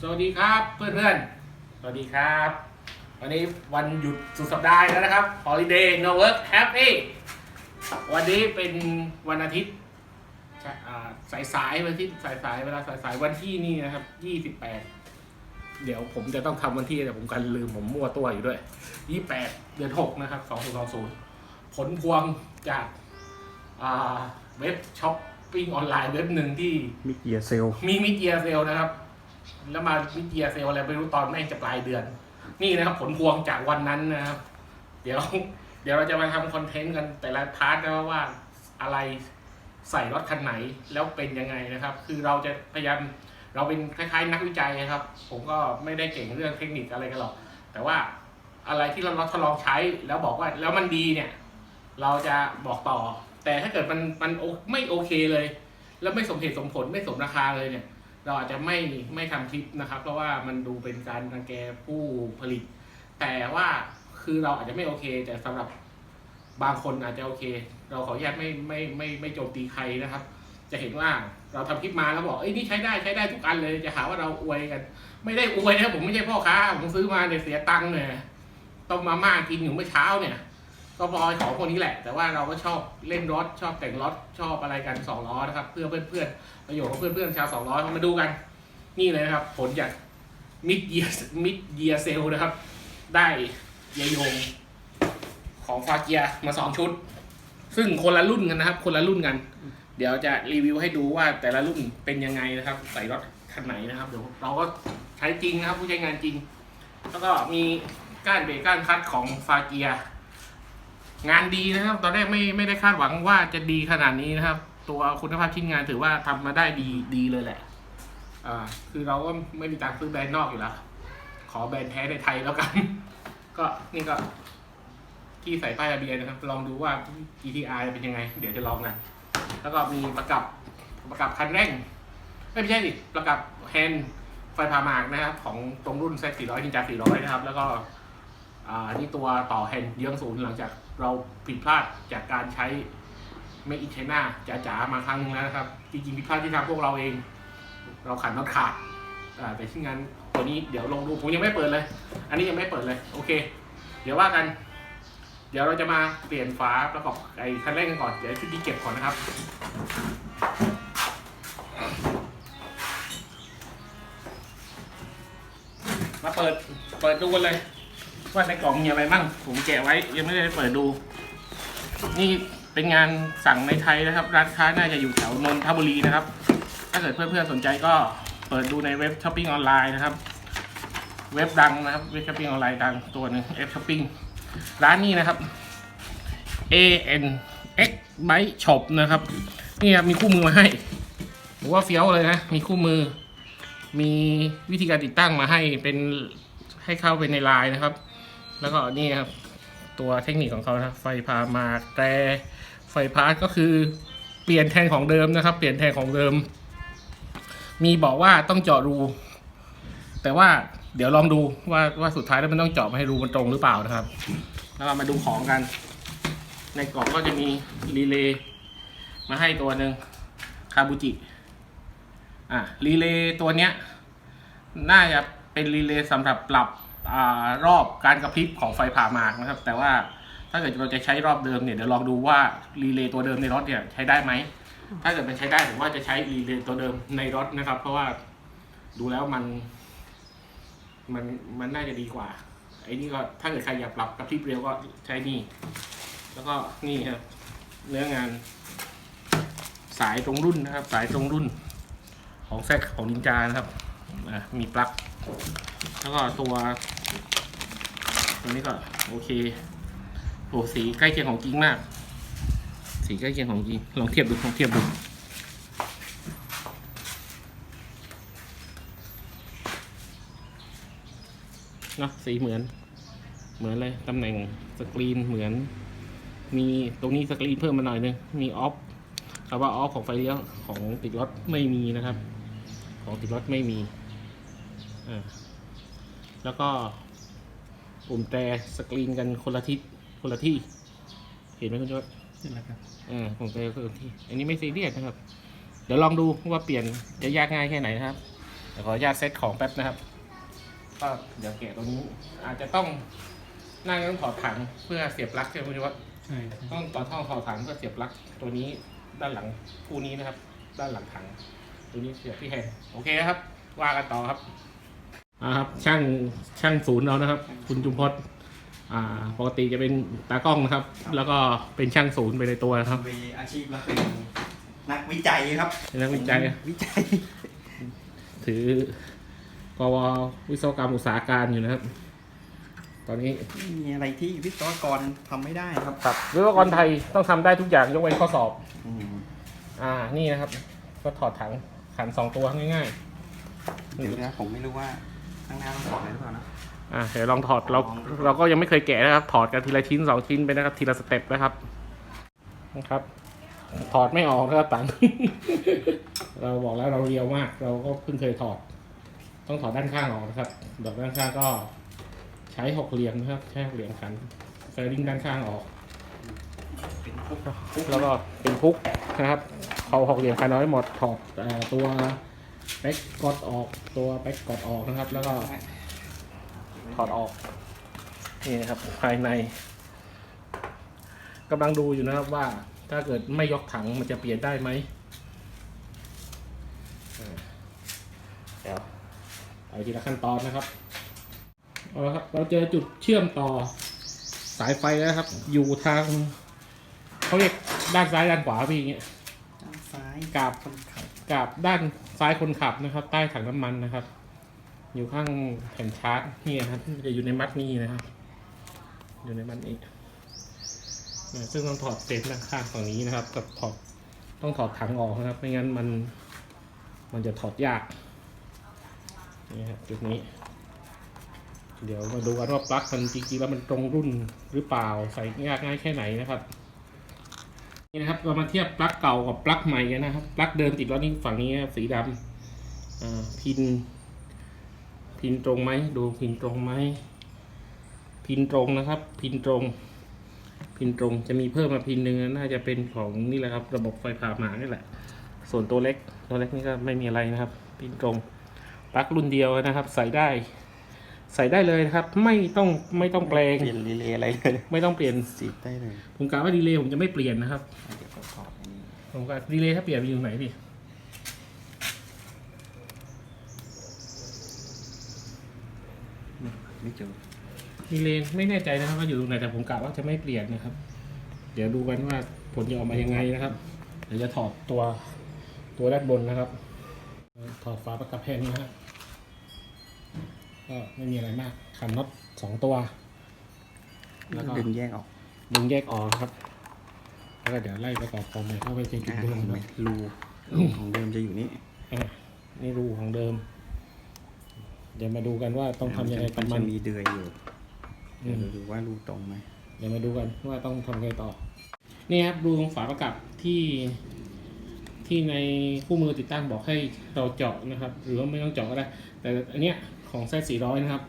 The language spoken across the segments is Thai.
สวัสดีครับเพื่อนเพื่อนๆสวัสดีครับ วันนี้วันหยุดสุดสัปดาห์แล้วนะครับ holiday no work happy วันนี้เป็นวันอาทิตย์ใช่อ่าสายสายๆวันอาที่สายสายๆเวลาสายสายๆวันที่นี่นะครับยี่สิบแปดเดี๋ยวผมจะต้องทำวันที่แต่ผมกันลืมผมมั่วตัวอยู่ด้วยยี่แปดเดือนหกนะครับสองศูนย์สองศูนย์ผลพวงจากอ่าเว็บช้อปปิ้งออนไลน์เว็บหนึ่งที่มิเกียเซลมีมิดเยียเซลนะครับ แล้วมามิดเยียเซลอะไรไม่รู้ตอนแม่งจะปลายเดือน นี่นะครับผลพวงจากวันนั้นนะครับ เดี๋ยว เดี๋ยวเราจะมาทำคอนเทนต์กันแต่ละพาร์ทนะว่าอะไรใส่รถคันไหนแล้วเป็นยังไงนะครับ คือเราจะพยายามเราเป็นคล้ายๆ นักวิจัยนะครับ ผมก็ไม่ได้เก่งเรื่องเทคนิคอะไรกันหรอก แต่ว่าอะไรที่เราทดลองใช้แล้วบอกว่าแล้วมันดีเนี่ย เราจะบอกต่อ แต่ถ้าเกิดมันมันไม่โอเคเลย แล้วไม่สมเหตุสมผลไม่สมราคาเลยเนี่ย เราอาจจะไม่ไม่ทำคลิปนะครับ เพราะว่ามันดูเป็นการรังแกผู้ผลิต แต่ว่าคือเราอาจจะไม่โอเค แต่สำหรับบางคนอาจจะโอเค เราขออนุญาตไม่ไม่ไม่ไม่โจมตีใครนะครับ จะเห็นว่าเราทำคลิปมาแล้วบอกเอ้ยนี่ใช้ได้ใช้ได้ทุกอันเลยจะหาว่าเราอวยกัน ไม่ได้อวยนะผมไม่ใช่พ่อค้าผมซื้อมาเนี่ยเสียตังค์เนี่ยต้มมาม่ากินอยู่เมื่อเช้าเนี่ย ก็พอของพวกนี้แหละ แต่ว่าเราก็ชอบเล่นรถชอบแต่งรถชอบอะไรกันสองล้อนะครับ เพื่อเพื่อนๆประโยชน์ของเพื่อนๆชาวสองล้อมาดูกัน นี่เลยนะครับ ผลจากมิดเยียมิดเยียเซลนะครับ ได้เยายงของฟาเกียมาสองชุด ซึ่งคนละรุ่นกันนะครับ คนละรุ่นกัน เดี๋ยวจะรีวิวให้ดูว่าแต่ละรุ่นเป็นยังไงนะครับ ใส่รถคันไหนนะครับเดี๋ยวเราก็ใช้จริงนะครับ ผู้ใช้งานจริง แล้วก็มีก้านเบรกก้านคัดของฟาเกีย งานดีนะครับ ตอนแรกไม่ไม่ได้คาดหวังว่าจะดีขนาดนี้นะครับ ตัวคุณภาพชิ้นงานถือว่าทำมาได้ดีดีเลยแหละ อ่า คือเราก็ไม่มีตังค์ซื้อแบรนด์นอกอยู่แล้ว ขอแบรนด์แท้ในไทยแล้วกัน ก็นี่ก็ ที่ใส่ป้ายทะเบียนนะครับ ลองดูว่า GTI เป็นยังไง เดี๋ยวจะลองกัน แล้วก็มีประกับประกับคันเร่ง ไม่ใช่ดิประกับแฮนด์ไฟพามากนะครับ ของตรงรุ่น Z 400 นินจา400 นะครับ แล้วก็ อ่า นี่ตัวต่อแฮนด์เยื้องศูนย์หลังจาก เราผิดพลาดจากการใช้ไม่อินเชน่าจ๋าๆมาครั้งนึงแล้วนะครับ จริงๆผิดพลาดที่ทางพวกเราเอง เราขันน็อตขาดแต่ที่งานตัวนี้เดี๋ยวลองดูผมยังไม่เปิดเลย อันนี้ยังไม่เปิดเลยโอเค เดี๋ยวว่ากัน เดี๋ยวเราจะมาเปลี่ยนฝาประกอบไอ้คันเร่งกันก่อนเดี๋ยวชุดนี้เก็บก่อนนะครับมาเปิดเปิดดูกันเลย ว่าในกล่องมีอะไรบ้างผมแกะไว้ยังไม่ได้เปิดดู นี่เป็นงานสั่งในไทยนะครับ ร้านค้าน่าจะอยู่แถวนนทบุรีนะครับ ถ้าเกิดเพื่อนๆสนใจก็เปิดดูในเว็บช้อปปิ้งออนไลน์นะครับ เว็บดังนะครับเว็บช้อปปิ้งออนไลน์ดังตัวหนึงเอฟช้อปปิ้งร้านนี้นะครับ A N X Byte Shop นะครับนี่ครับมีคู่มือมาให้ผมว่าเฟี้ยวเลยนะ มีคู่มือ มีวิธีการติดตั้งมาให้เป็นให้เข้าไปในไลน์นะครับ แล้วก็นี่ครับ ตัวเทคนิคของเขานะไฟพามาแต่ไฟพาก็คือเปลี่ยนแทนของเดิมนะครับ เปลี่ยนแทนของเดิม มีบอกว่าต้องเจาะรู แต่ว่าเดี๋ยวลองดูว่าว่าสุดท้ายแล้วมันต้องเจาะมาให้รูมันตรงหรือเปล่านะครับ แล้วเรามาดูของกัน ในกล่องก็จะมีรีเลย์มาให้ตัวหนึ่งคาบูจิอะรีเลย์ตัวเนี้ย น่าจะเป็นรีเลย์สำหรับปรับ รอบการกระพริบของไฟผ่าหมากนะครับ แต่ว่าถ้าเกิดเราจะใช้รอบเดิมเนี่ยเดี๋ยวลองดูว่ารีเลย์ตัวเดิมในรถเนี่ยใช้ได้ไหมถ้าเกิดมันใช้ได้ผมว่าจะใช้รีเลย์ตัวเดิมในรถนะครับ เพราะว่าดูแล้วมัน มันมันน่าจะดีกว่าไอ้นี่ก็ถ้าเกิดใครอยากปรับกระพริบเร็วก็ใช้นี่ แล้วก็นี่ครับเนื้องานสายตรงรุ่นนะครับ สายตรงรุ่นของแซกของนินจานะครับอะมีปลั๊ก แล้วก็ตัว ตัวนี้ก็โอเคโอ้สีใกล้เคียงของจริงมาก สีใกล้เคียงของจริงลองเทียบดูลองเทียบดูเนอะสีเหมือน เหมือนเลยตำแหน่งสกรีนเหมือน มีตรงนี้สกรีนเพิ่มมาหน่อยนึงมีออฟคำว่าออฟของไฟเลี้ยวของติดรถไม่มีนะครับ ของติดรถไม่มีอ่า แล้วก็ปุ่มแต่สกรีนกันคนละทิศคนละที่ เห็นไหมคุณยศนี่แหละครับอ่าปุ่มแต่คนละที่ อันนี้ไม่ซีเรียสนะครับ เดี๋ยวลองดูว่าเปลี่ยนจะยากง่ายแค่ไหนนะครับเดี๋ยวขออนุญาตเซตของแป๊บนะครับก็เดี๋ยวแกะตรงนี้ อาจจะต้องนั่งต้องถอดถังเพื่อเสียบปลั๊กใช่ไหมคุณว่าใช่ต้องต่อท่อถอดถังเพื่อเสียบปลั๊กตัวนี้ด้านหลังคู่นี้นะครับ ด้านหลังถัง ตัวนี้เสียบที่แฮนด์โอเคครับ ว่ากันต่อครับ อ่าครับช่างช่างศูนย์เรานะครับ คุณจุมพศอ่าปกติจะเป็นตากล้องนะครับ แล้วก็เป็นช่างศูนย์ไปในตัวนะครับ มีอาชีพแล้วเป็นนักวิจัยครับเป็นนักวิจัย วิจัย ถือกววิศวกรรมอุตสาหการอยู่นะครับ ตอนนี้ไม่มีอะไรที่วิศวกรทำไม่ได้ครับ ครับวิศวกรไทยต้องทำได้ทุกอย่างยกเว้นข้อสอบ อืมอ่านี่นะครับ ก็ถอดถังขันสองตัวง่ายเดี๋ยวนะผมไม่รู้ว่า ข้างหน้าต้องถอดอะไรหรือเปล่านะๆอ่าเดี๋ยวลองถอดเราเราก็ยังไม่เคยแกะนะครับ ถอดกันทีละชิ้นสองชิ้นไปนะครับ ทีละสเต็ปนะครับนะครับ ถอดไม่ออกนะครับตัง เราบอกแล้วเราเรียวมาก เราก็เพิ่งเคยถอด ต้องถอดด้านข้างออกนะครับดอกด้านข้างก็ใช้หกเหลี่ยมนะครับใช้หกเหลี่ยมขันเฟรลิงด้านข้างออก เป็นพวกแล้วก็เป็นพุกนะครับ เขาหกเหลี่ยมคันน้อยหมดถอดเอ่อตัว แบ็กกอดออกตัวแบ็กกอดออกนะครับ แล้วก็ถอดออก นี่นะครับ ภายในกำลังดูอยู่นะครับว่า ถ้าเกิดไม่ยกถังมันจะเปลี่ยนได้ไหมอ่าเดี๋ยวไปทีละขั้นตอนนะครับเอาละครับ เราเจอจุดเชื่อมต่อสายไฟแล้วนะครับ อยู่ทางเขาเรียกด้านซ้ายด้านขวาพี่อย่างเงี้ยด้านซ้ายกราบคนขับกับด้าน ซ้ายคนขับนะครับ ใต้ถังน้ำมันนะครับ อยู่ข้างแผ่นชาร์จนี่นะครับจะอยู่ในมัดนี้นะครับ อยู่ในมัดนี้ซึ่งต้องถอดเศษด้านข้างฝั่งนี้นะครับ กับถอดต้องถอดถังออกนะครับ ไม่งั้นมัน มันจะถอดยากนี่ครับจุดนี้ เดี๋ยวมาดูกันว่าปลั๊กมันจริงๆแล้วมันตรงรุ่นหรือเปล่าใส่ยากง่ายแค่ไหนนะครับ นี่นะครับเรามาเทียบปลั๊กเก่ากับปลั๊กใหม่กันนะครับปลั๊กเดิมติดแล้วนี่ฝั่งนี้สีดำอ่าพิน พินตรงไหมดูพินตรงไหมพินตรงนะครับ พินตรง พินตรงจะมีเพิ่มมาพินหนึ่งน่าจะเป็นของนี่แหละครับ ระบบไฟผ่าหมานี่แหละ ส่วนตัวเล็กตัวเล็กนี่ก็ไม่มีอะไรนะครับ พินตรงปลั๊กรุ่นเดียวนะครับ ใส่ได้ ใส่ได้เลยนะครับ ไม่ต้องไม่ต้องแปลง เปลี่ยนรีเลย์อะไรเลยไม่ต้องเปลี่ยนสีได้เลยผมกะว่าดีเลย์ผมจะไม่เปลี่ยนนะครับ เดี๋ยวประกอบอันนี้ผมก็ดีเลยถ้าเปลี่ยนไปอยู่ไหนพี่ ไม่เจอดีเลยไม่แน่ใจนะครับว่าอยู่ตรงไหนแต่ผมกะว่าจะไม่เปลี่ยนนะครับ เดี๋ยวดูกันว่าผลจะออกมายังไงนะครับ เดี๋ยวจะถอดตัวตัวด้านบนนะครับ ถอดฝาประกับแผ่นนะฮะ ก็ไม่มีอะไรมากขันน็อตสองตัว แล้วก็ดึงแยกออกดึงแยกออกนะครับ แล้วก็เดี๋ยวไล่ประกอบของใหม่เข้าไปเป็นจุดอ่าเดิมเห็นไหมนะรูรูของเดิมจะอยู่นี่อะนี่รูของเดิม เดี๋ยวมาดูกันว่าต้องทำยังไงกับมันจะมีเดือยอยู่อืเดี๋ยวมดูว่ารูตรงไหมเดี๋ยวมาดูกันว่าต้องทำไงต่อ นี่ครับรูฝาประกับที่ที่ในคู่มือติดตั้งบอกให้เราเจาะนะครับ หรือว่าไม่ต้องเจาะก็ได้ แต่อันเนี้ย ของไซส์400นะครับ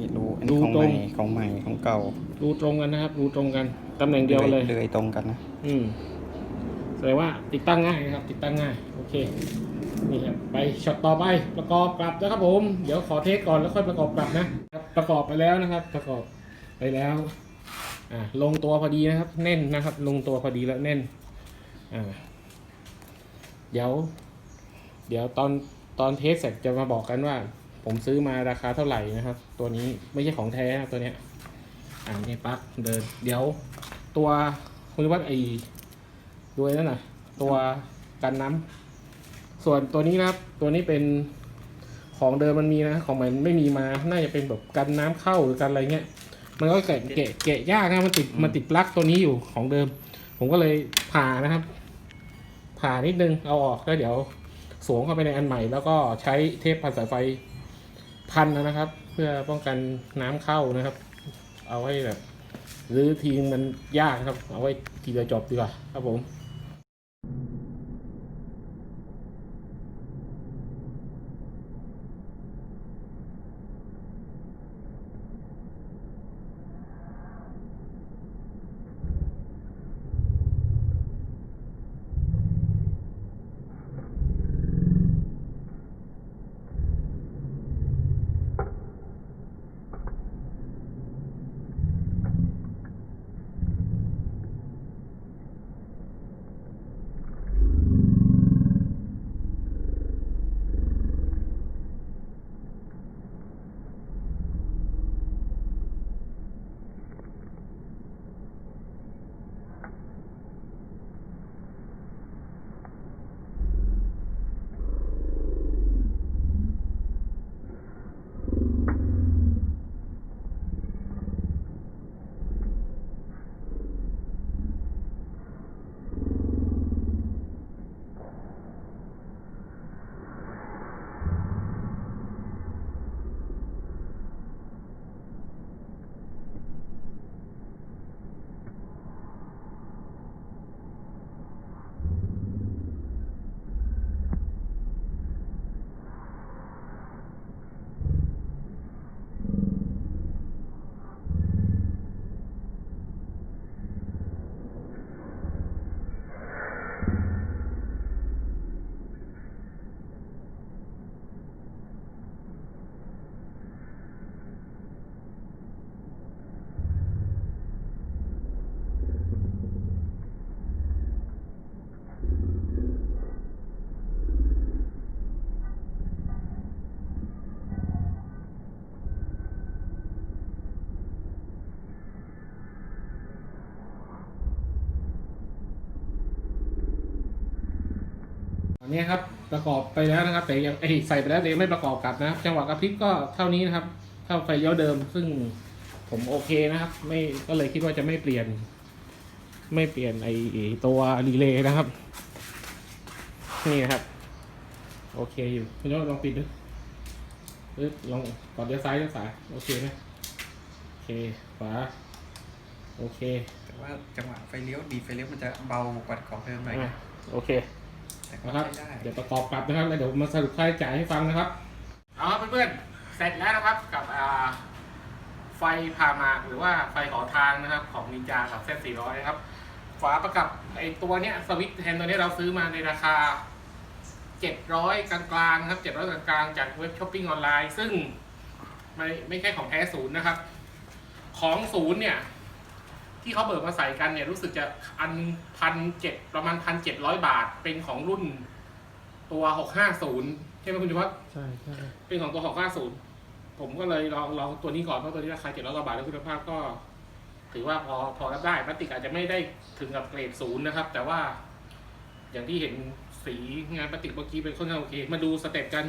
นี่รูอันรูนี้ของตรใหง ม่ของใหม่ของเก่ารูตรงกันนะครับ รูตรงกัน ตำแหน่งเดียวเลยเดือยตรงกันนะอืมแสดงว่าติดตั้งง่ายนะครับ ติดตั้งง่าย โอเค นี่ครับ ไปช็อตต่อไป ประกอบกลับนะครับผม เดี๋ยวขอเทสก่อนแล้วค่อยประกอบกลับนะครับ ประกอบไปแล้วนะครับ ประกอบไปแล้ว อ่า ลงตัวพอดีนะครับ แน่นนะครับ ลงตัวพอดีแล้วแน่น อ่า เดี๋ยว เดี๋ยวตอนตอนเทสเสร็จจะมาบอกกันว่า ผมซื้อมาราคาเท่าไหร่นะครับ ตัวนี้ไม่ใช่ของแท้นะตัวเนี้ยอ่านี่ปลั๊กเดิน เดี๋ยว ตัวคุณวัดไอด้วยนั่นน่ะ ตัวกันน้ำส่วนตัวนี้นะครับ ตัวนี้เป็นของเดิมมันมีนะ ของใหม่ไม่มีมา น่าจะเป็นแบบกันน้ำเข้าหรือกันอะไรเงี้ย มันก็แกะแกะแกะยากนะ มันติดมันติดปลั๊กตัวนี้อยู่ของเดิม ผมก็เลยผ่านะครับ ผ่านิดนึงเอาออกแล้วเดี๋ยวสวมเข้าไปในอันใหม่ แล้วก็ใช้เทปพันสายไฟ พันนะครับ เพื่อป้องกันน้ำเข้านะครับ เอาไว้แบบหรือทีมันยากครับ เอาไว้ทีเดียวจบดีกว่าครับผม อันนี้ครับประกอบไปแล้วนะครับแต่ยังเอ้ยใส่ไปแล้วแต่ยังไม่ประกอบกลับนะครับจังหวะกระพริบก็เท่านี้นะครับเท่าไฟเลี้ยวเดิม ซึ่งผมโอเคนะครับ ไม่ก็เลยคิดว่าจะไม่เปลี่ยน ไม่เปลี่ยนไอไอ้ตัวรีเลย์นะครับ นี่นะครับ โอเคอยู่คุณยอดลองปิดดูหรือลองก่อนเลี้ยวซ้ายเลี้ยวขวาโอเคไหมโอเคขวาโอเค แต่ว่าจังหวะไฟเลี้ยวดีดไฟเลี้ยวมันจะเบากว่าของเดิมหน่อยอะโอเคแต่ก็ นะครับใช้ได้เดี๋ยวประกอบกลับนะครับแล้วเดี๋ยวมาสรุปค่าใช้จ่ายให้ฟังนะครับเอาครับเพื่อนๆเสร็จแล้วนะครับกับอ่าไฟพามาหรือว่าไฟขอทางนะครับของนินจากับเซต400นะครับฝาประกับไอตัวเนี้ยสวิตช์แทนตัวเนี้ยเราซื้อมาในราคา700กลางๆนะครับ700กลางๆจากเว็บช้อปปิ้งออนไลน์ซึ่งไม่ไม่ใช่ของแท้ศูนย์นะครับ ของศูนย์เนี่ย ที่เขาเบิกมาใส่กันเนี่ยรู้สึกจะอันพันเจ็ดประมาณพันเจ็ดร้อยบาทเป็นของรุ่นตัวหกห้าศูนย์ใช่ไหมคุณจุพัฒน์ใช่ใช่เป็นของตัวหกห้าศูนย์ผมก็เลยลองลองตัวนี้ก่อนเพราะตัวนี้ราคาเจ็ดร้อยกว่าบาทแล้วคุณภาพก็ ถือว่าพอพอรับได้พลาสติกอาจจะไม่ได้ถึงกับเกรดศูนย์นะครับ แต่ว่า อย่างที่เห็นสีงานพลาสติกเมื่อกี้เป็นค่อนข้างโอเค มาดูสเต็ปกัน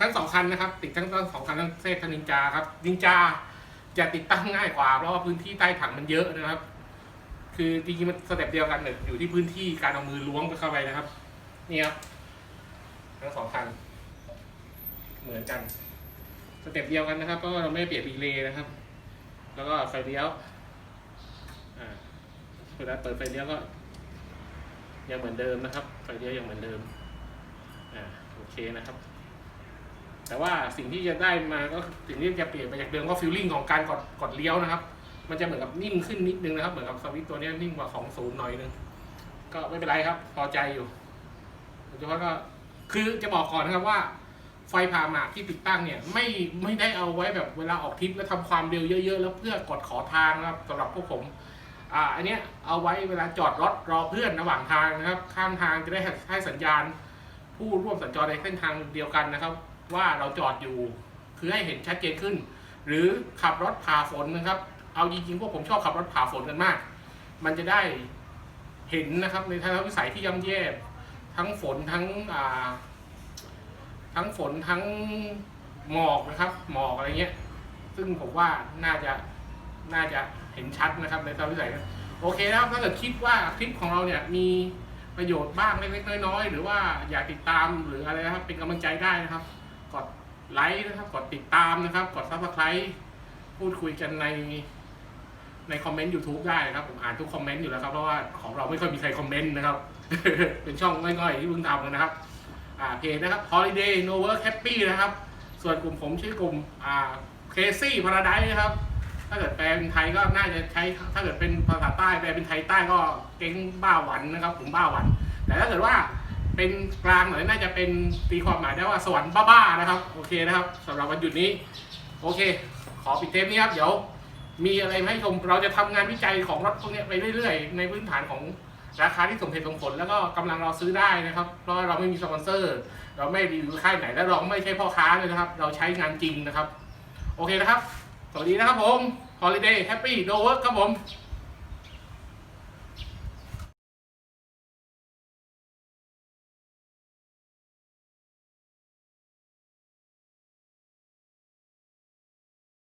ทั้งสองคันนะครับ ติดทั้งทั้งสองคันทั้งเซตทั้งนินจาครับนินจา จะติดตั้งง่ายกว่า เพราะว่าพื้นที่ใต้ถังมันเยอะนะครับ คือจริงๆมันสเต็ปเดียวกันเนี่ยอยู่ที่พื้นที่การเอามือล้วงเข้าไปนะครับ นี่ครับทั้งสองคันเหมือนกัน สเต็ปเดียวกันนะครับเพราะว่าเราไม่เปลี่ยนรีเลย์นะครับ แล้วก็ไฟเลี้ยวอ่าเวลาเปิดไฟเลี้ยวก็ ยังเหมือนเดิมนะครับ ไฟเลี้ยวยังเหมือนเดิมอ่าโอเคนะครับ แต่ว่าสิ่งที่จะได้มาก็สิ่งที่จะเปลี่ยนไปจากเดิมก็ฟิลลิ่งของการกดกดเลี้ยวนะครับ มันจะเหมือนกับนิ่มขึ้นนิดนึงนะครับ เหมือนกับสวิตตัวนี้นิ่มกว่าของศูนย์หน่อยนึง ก็ไม่เป็นไรครับ พอใจอยู่โดยเฉพาะก็คือจะบอกก่อนนะครับว่า ไฟผ่าหมากที่ติดตั้งเนี่ย ไม่ไม่ได้เอาไว้แบบเวลาออกทริปแล้วทำความเร็วเยอะ ๆ แล้วเพื่อกดขอทางนะครับสำหรับพวกผมอ่าอันเนี้ยเอาไว้เวลาจอดรถรอเพื่อนระหว่างทางนะครับ ข้ามทางจะได้ให้สัญญาณ ผู้ร่วมสัญจรในเส้นทางเดียวกันนะครับ ว่าเราจอดอยู่ คือให้เห็นชัดเจนขึ้น หรือขับรถผ่าฝนนะครับ เอาจริงๆพวกผมชอบขับรถผ่าฝนกันมาก มันจะได้เห็นนะครับในทัศนวิสัยที่ย่ำแย่ทั้งฝนทั้งทั้งฝนทั้งหมอกนะครับ หมอกอะไรเงี้ย ซึ่งผมว่าน่าจะน่าจะเห็นชัดนะครับในทัศนวิสัยโอเคนะครับถ้าเกิดคิดว่าคลิปของเราเนี่ยมีประโยชน์บ้างเล็กๆน้อยๆหรือว่าอยากติดตามหรืออะไรนะครับเป็นกำลังใจได้นะครับ ไลค์นะครับ กดติดตามนะครับ กดซับสไครต์พูดคุยกันในในคอมเมนต์ YouTube ได้นะครับ ผมอ่านทุกคอมเมนต์อยู่แล้วครับเพราะว่าของเราไม่ค่อยมีใครคอมเมนต์นะครับ เป็นช่องง่อยๆที่เพิ่งทำกันนะครับอ่าเพจนะครับ Holiday No Work Happy นะครับ ส่วนกลุ่มผมชื่อกลุ่มอ่า Crazy Paradise นะครับ ถ้าเกิดแปลเป็นไทยก็น่าจะใช้ถ้าเกิดเป็นภาษาใต้แปลเป็นไทยใต้ก็เก้งบ้าหวันนะครับผมบ้าหวัน แต่ถ้าเกิดว่า เป็นกลางหน่อยน่าจะเป็นตีความหมายได้ว่าสวรรค์บ้าๆนะครับ โอเคนะครับสำหรับวันหยุดนี้ โอเค ขอปิดเทปนี้ครับเดี๋ยวมีอะไรให้ชมเราจะทำงานวิจัยของรถพวกนี้ไปเรื่อยๆ ในพื้นฐานของราคาที่สมเหตุสมผลแล้วก็กำลังเราซื้อได้นะครับ เพราะเราไม่มีสปอนเซอร์ เราไม่รีวิวค่ายไหนและเราไม่ใช่พ่อค้าเลยนะครับ เราใช้งานจริงนะครับ โอเคนะครับ สวัสดีนะครับผม Holiday Happy No Work ครับผม